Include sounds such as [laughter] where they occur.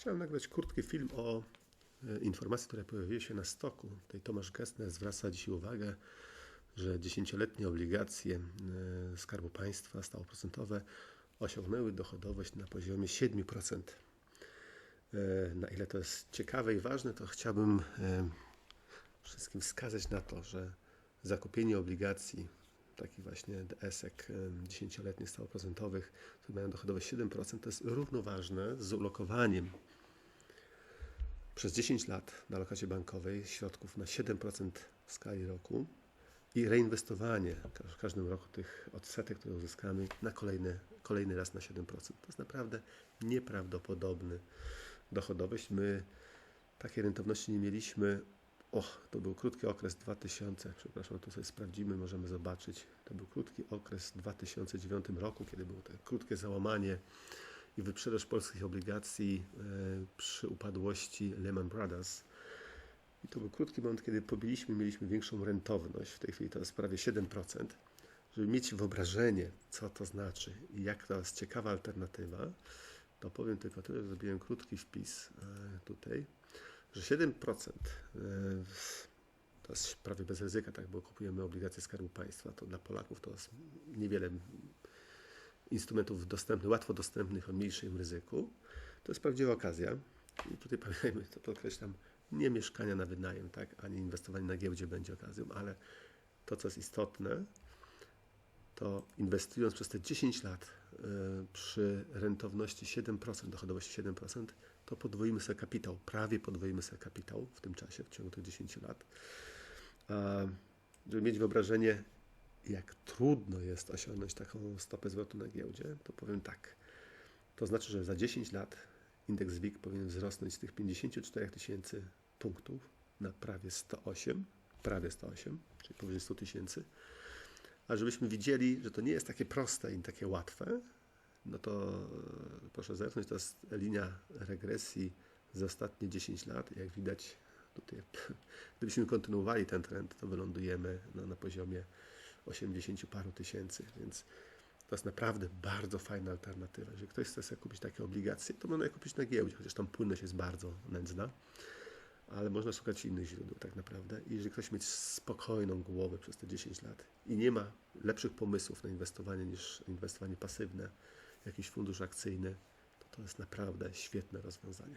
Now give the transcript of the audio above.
Chciałem nagrać krótki film o e, informacji, która pojawiła się na stoku. Tutaj Tomasz Gessner zwraca dzisiaj uwagę, że dziesięcioletnie obligacje e, Skarbu Państwa stałoprocentowe osiągnęły dochodowość na poziomie 7%. E, Na ile to jest ciekawe i ważne, to chciałbym wszystkim wskazać na to, że zakupienie obligacji, takich właśnie DS-ek em, dziesięcioletnich stałoprocentowych, które mają dochodowość 7%, to jest równoważne z ulokowaniem przez 10 lat na lokacie bankowej środków na 7% w skali roku i reinwestowanie w każdym roku tych odsetek, które uzyskamy na kolejny, kolejny raz na 7%. To jest naprawdę nieprawdopodobny dochodowość. My takiej rentowności nie mieliśmy. Och, to był krótki okres 2000, przepraszam, tu sobie sprawdzimy, możemy zobaczyć. To był krótki okres w 2009 roku, kiedy było to krótkie załamanie i wyprzedaż polskich obligacji e, przy upadłości Lehman Brothers. I to był krótki moment, kiedy pobiliśmy, mieliśmy większą rentowność. W tej chwili to jest prawie 7%. Żeby mieć wyobrażenie, co to znaczy i jak to jest ciekawa alternatywa, to powiem tylko tyle, że zrobiłem krótki wpis e, tutaj, że 7% e, to jest prawie bez ryzyka, tak, bo kupujemy obligacje Skarbu Państwa. To dla Polaków to jest niewiele instrumentów dostępnych, łatwo dostępnych o mniejszym ryzyku. To jest prawdziwa okazja. I tutaj [laughs] pamiętajmy, to podkreślam, nie mieszkania na wynajem, tak, ani inwestowanie na giełdzie będzie okazją, ale to, co jest istotne, to inwestując przez te 10 lat y, przy rentowności 7%, dochodowości 7%, to podwoimy sobie kapitał, prawie podwoimy sobie kapitał w tym czasie, w ciągu tych 10 lat. Żeby mieć wyobrażenie, jak trudno jest osiągnąć taką stopę zwrotu na giełdzie, to powiem tak. To znaczy, że za 10 lat indeks WIG powinien wzrosnąć z tych 54 tysięcy punktów na prawie 108, prawie 108, czyli powyżej 100 tysięcy. A żebyśmy widzieli, że to nie jest takie proste i takie łatwe, no to e, proszę zerknąć, to jest linia regresji za ostatnie 10 lat. Jak widać tutaj, [laughs] gdybyśmy kontynuowali ten trend, to wylądujemy no, na poziomie 80 paru tysięcy, więc to jest naprawdę bardzo fajna alternatywa. Jeżeli ktoś chce sobie kupić takie obligacje, to można je kupić na giełdzie, chociaż tam płynność jest bardzo nędzna, ale można szukać innych źródeł tak naprawdę. I jeżeli ktoś mieć spokojną głowę przez te 10 lat i nie ma lepszych pomysłów na inwestowanie niż inwestowanie pasywne, jakiś fundusz akcyjny, to to jest naprawdę świetne rozwiązanie.